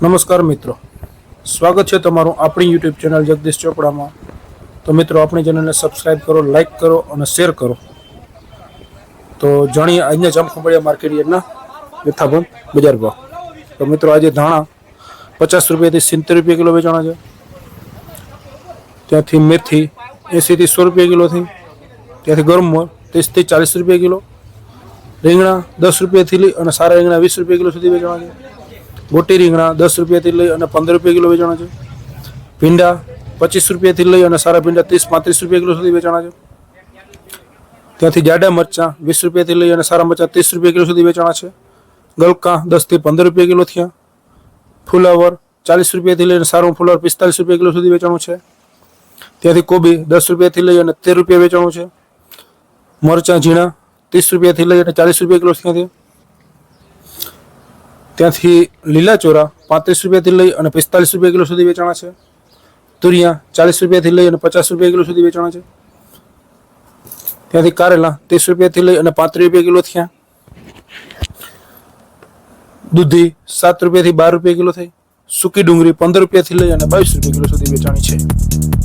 નમસ્કાર મિત્રો. સ્વાગત છે તમારું આપણી યુટ્યુબ ચેનલ જગદીશ ચોપડામાં. તો મિત્રો, આપણી ચેનલને સબસ્ક્રાઇબ કરો લાઈક કરો અને શેર કરો. તો જાણીએ આજના જામખંભાળિયા માર્કેટ યાર્ડના યથાભંત બજાર ભાવ. તો મિત્રો, આજે ધાણા પચાસ રૂપિયાથી સિત્તેર રૂપિયા કિલો વેચાણા છે. ત્યાંથી મેથી એંસીથી સો રૂપિયા કિલોથી. ત્યાંથી ગરમોર ત્રીસથી ચાલીસ રૂપિયા કિલો. રીંગણા દસ રૂપિયાથી લઈ અને સારા રીંગણા વીસ રૂપિયા કિલો સુધી વેચાણા છે. મોટી રીંગણા દસ રૂપિયાથી લઈ અને પંદર રૂપિયા કિલો વેચાણા છે. ભીંડા પચીસ રૂપિયાથી લઈ અને સારા ભીંડા ત્રીસ પાંત્રીસ રૂપિયા કિલો સુધી વેચાણા છે. ત્યાંથી જાડા મરચાં વીસ રૂપિયાથી લઈ અને સારા મરચાં ત્રીસ રૂપિયા કિલો સુધી વેચાણા છે. ગલકા દસથી પંદર રૂપિયા કિલો થયા. ફુલાવર ચાલીસ રૂપિયાથી લઈને સારું ફુલાવર પિસ્તાલીસ રૂપિયા કિલો સુધી વેચાણું છે. ત્યાંથી કોબી દસ રૂપિયાથી લઈ અને તેર રૂપિયા વેચાણું છે. મરચાં ઝીણા ત્રીસ રૂપિયાથી લઈ અને ચાલીસ રૂપિયા કિલો ત્યાંથી ત્યાંથી લીલા ચોરા પાંત્રીસ રૂપિયાથી લઈ અને પિસ્તાલીસ રૂપિયા કિલો સુધી વેચાણા છે. તુરિયા ચાલીસ રૂપિયાથી લઈ અને પચાસ રૂપિયા કિલો સુધી વેચાણા છે. ત્યાંથી કારેલા ત્રીસ રૂપિયાથી લઈ અને પાંત્રીસ રૂપિયા કિલો થયા. દૂધી સાત રૂપિયાથી બાર રૂપિયા કિલો થઈ. સૂકી ડુંગળી પંદર રૂપિયાથી લઈ અને બાવીસ રૂપિયા કિલો સુધી વેચાણી છે.